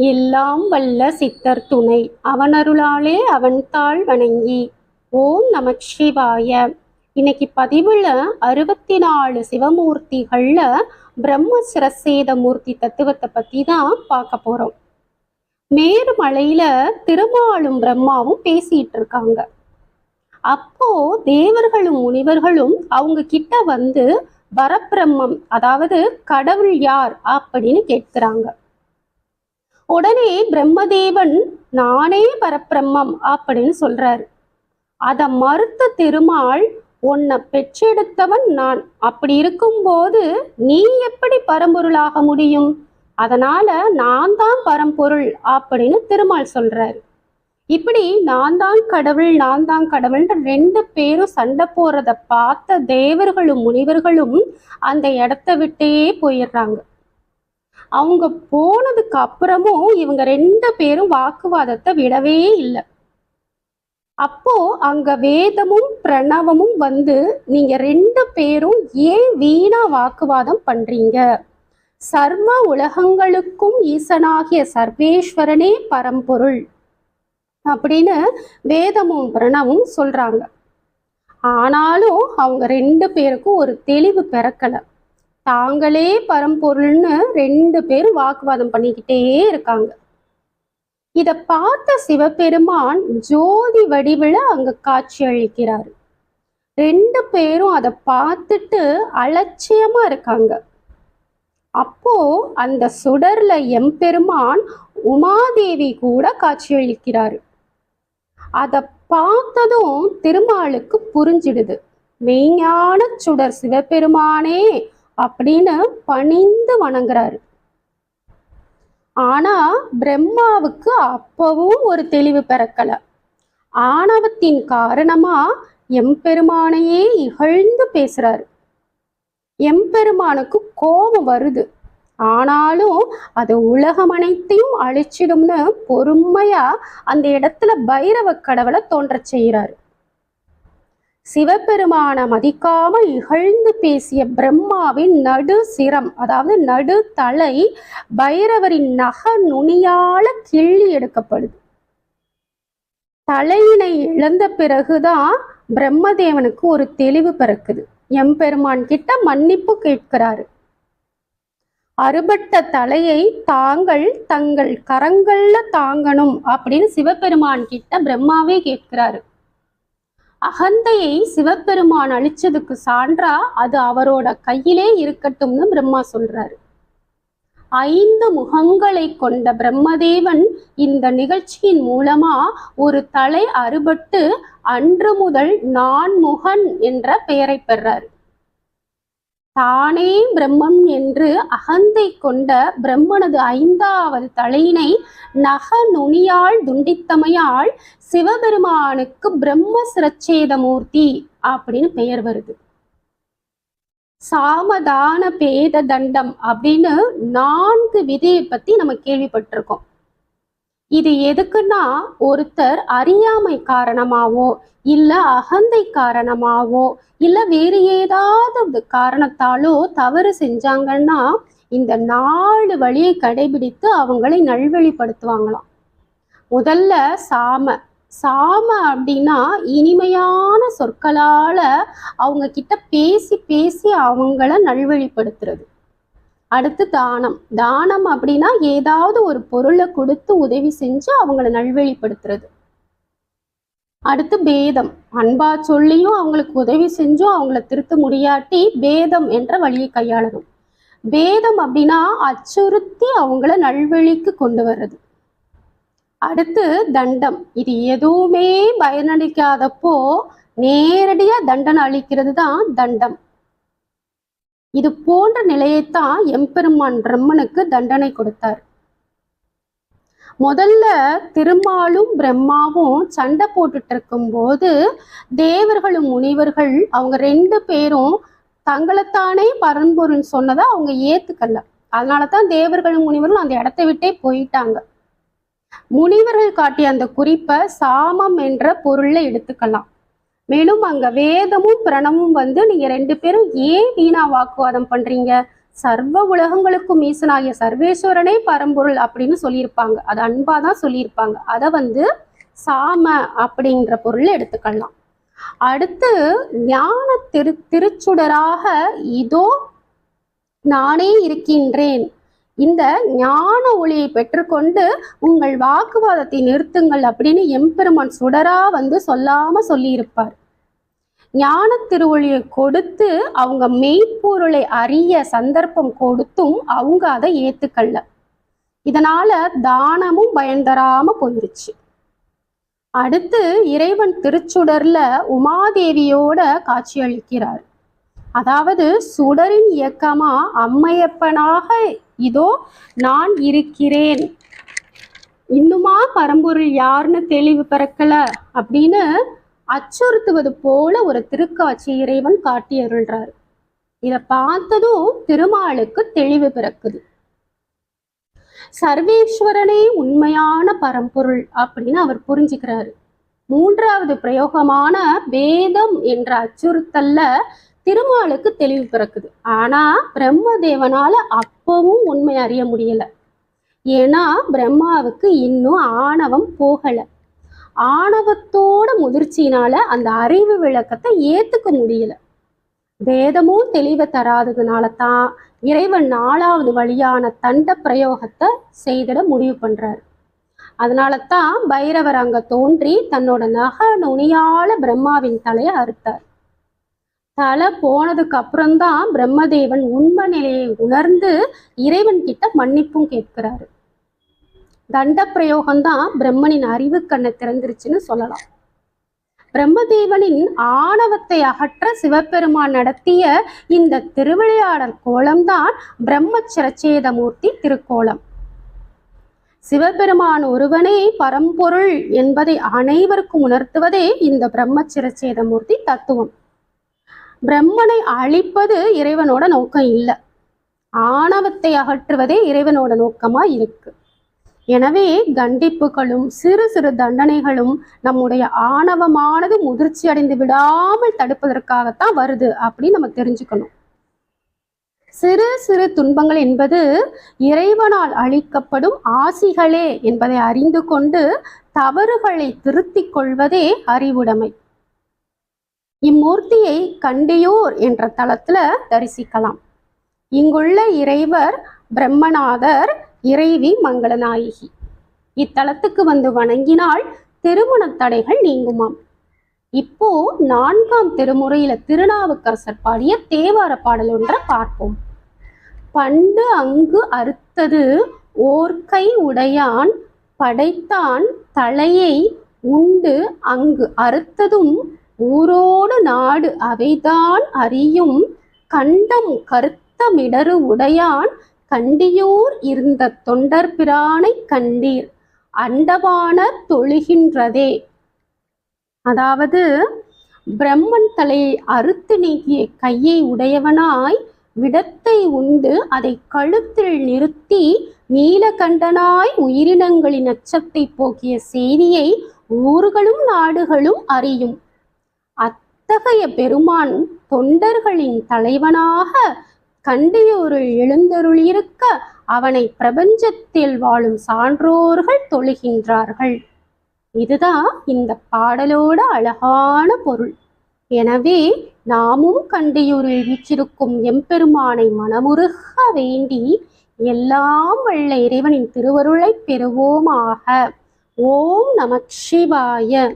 எல்லாம் வல்ல சித்தர் துணை. அவனருளாலே அவன் தாள் வணங்கி ஓம் நமக் சிவாய. இன்னைக்கு பதிவுல அறுபத்தி நாலு சிவமூர்த்திகள்ல பிரம்ம சிரசேத மூர்த்தி தத்துவத்தை பத்தி தான் பார்க்க போறோம். மேருமலையில திருமாலும் பிரம்மாவும் பேசிட்டு இருக்காங்க. அப்போ தேவர்களும் முனிவர்களும் அவங்க கிட்ட வந்து வரப்பிரம்மம் அதாவது கடவுள் யார்? அப்படின்னு கேட்கிறாங்க. உடனே பிரம்மதேவன் நானே பரப்பிரம்மம் அப்படின்னு சொல்றாரு. அதை மறுத்த திருமால் உன்னை பெற்றெடுத்தவன் நான். அப்படி இருக்கும்போது நீ எப்படி பரம்பொருளாக முடியும்? அதனால நான் தான் பரம்பொருள் அப்படின்னு திருமால் சொல்றாரு. இப்படி நான் தான் கடவுள் நான் தான் கடவுள்ன்ற ரெண்டு பேரும் சண்டை போறத பார்த்த தேவர்களும் முனிவர்களும் அந்த இடத்த விட்டே போயிடுறாங்க. அவங்க போனதுக்கு அப்புறமும் இவங்க ரெண்டு பேரும் வாக்குவாதத்தை விடவே இல்லை. அப்போ அங்க வேதமும் பிரணவமும் வந்து நீங்க ரெண்டு பேரும் ஏன் வீணா வாக்குவாதம் பண்றீங்க? சர்வ உலகங்களுக்கும் ஈசனாகிய சர்வேஸ்வரனே பரம்பொருள். அப்படின்னு வேதமும் பிரணவும் சொல்றாங்க. ஆனாலும் அவங்க ரெண்டு பேருக்கும் ஒரு தெளிவு பிறக்கலை. தாங்களே பரம்பொருள்னு ரெண்டு பேரும் வாக்குவாதம் பண்ணிக்கிட்டே இருக்காங்க. இத பார்த்த சிவபெருமான் ஜோதி வடிவில் அங்க காட்சி அளிக்கிறாரு. ரெண்டு பேரும் அதை பார்த்துட்டு அலட்சியமா இருக்காங்க. அப்போ அந்த சுடர்ல எம்பெருமான் உமாதேவி கூட காட்சியளிக்கிறாரு அதை பார்த்ததும் திருமாலுக்கு புரிஞ்சிடுது. மெய்ஞான சுடர் சிவபெருமானே அப்படின்னு பணிந்து வணங்குறாரு. ஆனா பிரம்மாவுக்கு அப்பவும் ஒரு தெளிவு பிறக்கல. ஆணவத்தின் காரணமா எம்பெருமானையே இகழ்ந்து பேசுறாரு. எம்பெருமானுக்கு கோபம் வருது. ஆனாலும் அது உலகம் அனைத்தையும் அழிச்சிடும்னு பொறுமையா அந்த இடத்துல பைரவ கடவுளை தோன்றச் செய்கிறாரு. சிவபெருமான மதிக்காமல் இகழ்ந்து பேசிய பிரம்மாவின் நடு சிரம் அதாவது நடு தலை பைரவரின் நக நுனியால கிள்ளி எடுக்கப்படுது. தலையினை இழந்த பிறகுதான் பிரம்மதேவனுக்கு ஒரு தெளிவு பிறக்குது. எம்பெருமான் கிட்ட மன்னிப்பு கேட்கிறாரு. அறுபட்ட தலையை தாங்கள் தங்கள் கரங்கள்ல தாங்கணும் அப்படின்னு சிவபெருமான் கிட்ட பிரம்மாவே கேட்கிறாரு. அகந்தையை சிவபெருமான் அழிச்சதுக்கு சான்றா அது அவரோட கையிலே இருக்கட்டும்னு பிரம்மா சொல்றாரு. ஐந்து முகங்களை கொண்ட பிரம்மதேவன் இந்த நிகழ்ச்சியின் மூலமா ஒரு தலை அறுபட்டு அன்று முதல் நான்முகன் என்ற பெயரை பெறாரு. தானே பிரம்மன் என்று அகந்தை கொண்ட பிரம்மனது ஐந்தாவது தலையினை நக நுனியால் துண்டித்தமையால் சிவபெருமானுக்கு பிரம்ம சிரச்சேதமூர்த்தி அப்படின்னு பெயர் வருது. சாமதான பேத தண்டம் அப்படின்னு நான்கு விதியை பத்தி நம்ம கேள்விப்பட்டிருக்கோம். இது எதுக்குன்னா ஒருத்தர் அறியாமை காரணமாவோ இல்ல அகந்தை காரணமாவோ இல்ல வேறு ஏதாவது காரணத்தாலோ தவறு செஞ்சாங்கன்னா இந்த நாலு வழியை கடைபிடித்து அவங்களை நல்வழிப்படுத்துவாங்களாம். முதல்ல சாம. சாம அப்படின்னா இனிமையான சொற்களால அவங்க கிட்ட பேசி பேசி அவங்கள நல்வழிப்படுத்துறது. அடுத்து தானம். தானம் அப்படின்னா ஏதாவது ஒரு பொருளை கொடுத்து உதவி செஞ்சு அவங்கள நல்வழிப்படுத்துறது. அடுத்து பேதம். அன்பா சொல்லியும் அவங்களுக்கு உதவி செஞ்சும் அவங்கள திருத்த முடியாட்டி பேதம் என்ற வழியை கையாளணும். பேதம் அப்படின்னா அச்சுறுத்தி அவங்கள நல்வழிக்கு கொண்டு வர்றது. அடுத்து தண்டம். இது எதுவுமே பயனளிக்காதப்போ நேரடியாக தண்டனை அளிக்கிறது தான் தண்டம். இது போன்ற நிலையைத்தான் எம்பெருமான் பிரம்மனுக்கு தண்டனை கொடுத்தார். முதல்ல திருமாலும் பிரம்மாவும் சண்டை போட்டுட்டு இருக்கும்போது தேவர்களும் முனிவர்கள் அவங்க ரெண்டு பேரும் தங்களைத்தானே பரம்பொருள் சொன்னதை அவங்க ஏத்துக்கல. அதனால தான் தேவர்களும் முனிவர்கள் அந்த இடத்தை விட்டே போயிட்டாங்க. முனிவர்கள் காட்டிய அந்த குறிப்பை சாமம் என்ற பொருள்ல எடுத்துக்கலாம். மேலும் அங்க வேதமும் பிரணமும் வந்து நீங்க ரெண்டு பேரும் ஏன் வீணா வாக்குவாதம் பண்றீங்க? சர்வ உலகங்களுக்கும் ஈசனாகிய சர்வேஸ்வரனே பரம்பொருள் அப்படின்னு சொல்லியிருப்பாங்க. அது அன்பா தான் சொல்லியிருப்பாங்க. அதை வந்து சாம அப்படின்ற பொருள் எடுத்துக்கலாம். அடுத்து ஞான திரு திருச்சுடராக இதோ நானே இருக்கின்றேன். இந்த ஞான ஒளியை பெற்றுக்கொண்டு உங்கள் வாக்குவாதத்தை நிறுத்துங்கள் அப்படின்னு எம்பெருமான் சுடரா வந்து சொல்லாம சொல்லியிருப்பார். ஞான திருவொழியை கொடுத்து அவங்க மெய்ப்பொருளை அறிய சந்தர்ப்பம் கொடுத்தும் அவங்க அதை ஏத்துக்கல்ல இதனால தானமும் பயன் தராம போயிருச்சு. அடுத்து இறைவன் திருச்சுடர்ல உமாதேவியோட காட்சி அளிக்கிறார். அதாவது சுடரின் இயக்கமா அம்மையப்பனாக இதோ நான் இருக்கிறேன். இன்னுமா பரம்பொருள் யாருன்னு தெளிவு பிறக்கல அப்படின்னு அச்சுறுத்துவது போல ஒரு திருக்காட்சி இறைவன் காட்டி அருள்றார். இதை பார்த்ததும் திருமாலுக்கு தெளிவு பிறக்குது. சர்வேஸ்வரனே உண்மையான பரம்பொருள் அப்படின்னு அவர் புரிஞ்சுக்கிறாரு. மூன்றாவது பிரயோகமான வேதம் என்ற அச்சுறுத்தல்ல திருமாலுக்கு தெளிவு பிறக்குது. ஆனா பிரம்மதேவனால அப்பவும் உண்மை அறிய முடியல. ஏன்னா பிரம்மாவுக்கு இன்னும் ஆணவம் போகல. ஆணவத்தோட முதிர்ச்சியினால அந்த அறிவு விளக்கத்தை ஏத்துக்க முடியல. வேதமும் தெளிவை தராததுனால தான் இறைவன் நாலாவது வழியான தண்ட பிரயோகத்தை செய்திட முடிவு பண்றாரு. அதனால தான் பைரவர் அங்க தோன்றி தன்னோட நக நுனியால பிரம்மாவின் தலையை அறுத்தார். தலை போனதுக்கு அப்புறம்தான் பிரம்மதேவன் உண்மை நிலையை உணர்ந்து இறைவன் கிட்ட மன்னிப்பும் கேட்கிறாரு. தண்ட பிரயோகம்தான் பிரம்மனின் அறிவு கண்ணை திறந்துருச்சுன்னு சொல்லலாம். பிரம்மதேவனின் ஆணவத்தை அகற்ற சிவபெருமான் நடத்திய இந்த திருவிளையாடல் கோலம்தான் பிரம்ம சிரச்சேதமூர்த்தி திருக்கோலம். சிவபெருமான் ஒருவனே பரம்பொருள் என்பதை அனைவருக்கும் உணர்த்துவதே இந்த பிரம்ம சிரச்சேதமூர்த்தி தத்துவம். பிரம்மனை அழிப்பது இறைவனோட நோக்கம் இல்லை. ஆணவத்தை அகற்றுவதே இறைவனோட நோக்கமா இருக்கு. எனவே கண்டிப்புகளும் சிறு சிறு தண்டனைகளும் நம்முடைய ஆணவமானது முதிர்ச்சி அடைந்து விடாமல் தடுப்பதற்காகத்தான் வருது அப்படின்னு நம்ம தெரிஞ்சுக்கணும். சிறு சிறு துன்பங்கள் என்பது இறைவனால் அளிக்கப்படும் ஆசிகளே என்பதை அறிந்து கொண்டு தவறுகளை திருத்திக் கொள்வதே அறிவுடைமை. இம்மூர்த்தியை கண்டியூர் என்ற தலத்துல தரிசிக்கலாம். இங்குள்ள இறைவர் பிரம்மநாதர் இறைவி மங்களநாயகி. இத்தலத்துக்கு வந்து வணங்கினால் திருமண தடைகள் நீங்குமாம். இப்போ நான்காம் திருமுறையில திருநாவுக்கரசர் பாடிய தேவார பாடல் ஒன்றை பார்ப்போம். பண்டு அங்கு அறுத்தது ஓர்கை உடையான் படைத்தான் தலையை உண்டு அங்கு அறுத்ததும் ஊரோடு நாடு அவைதான் அறியும். கண்டம் கருத்தமிடரு உடையான். கண்டியூர் இருந்த தொண்டர் பிரானை கண்டீர். அண்டவான தொழுகின்றதே. அதாவது பிரம்மன் தலையை அறுத்து நீக்கிய கையை உடையவனாய் விடத்தை உண்டு அதை கழுத்தில் நிறுத்தி நீலகண்டனாய் உயிரினங்களின் அச்சத்தை போக்கிய செய்தியை ஊர்களும் நாடுகளும் அறியும். அத்தகைய பெருமான் தொண்டர்களின் தலைவனாக கண்டியூரில் எழுந்தருளியிருக்க அவனை பிரபஞ்சத்தில் வாழும் சான்றோர்கள் தொழுகின்றார்கள். இதுதான் இந்த பாடலோட அழகான பொருள். எனவே நாமும் கண்டியூரில் வீச்சிருக்கும் எம்பெருமானை மனமுருக வேண்டி எல்லாம் வல்ல இறைவனின் திருவருளை பெறுவோமாக. ஓம் நமக் சிவாய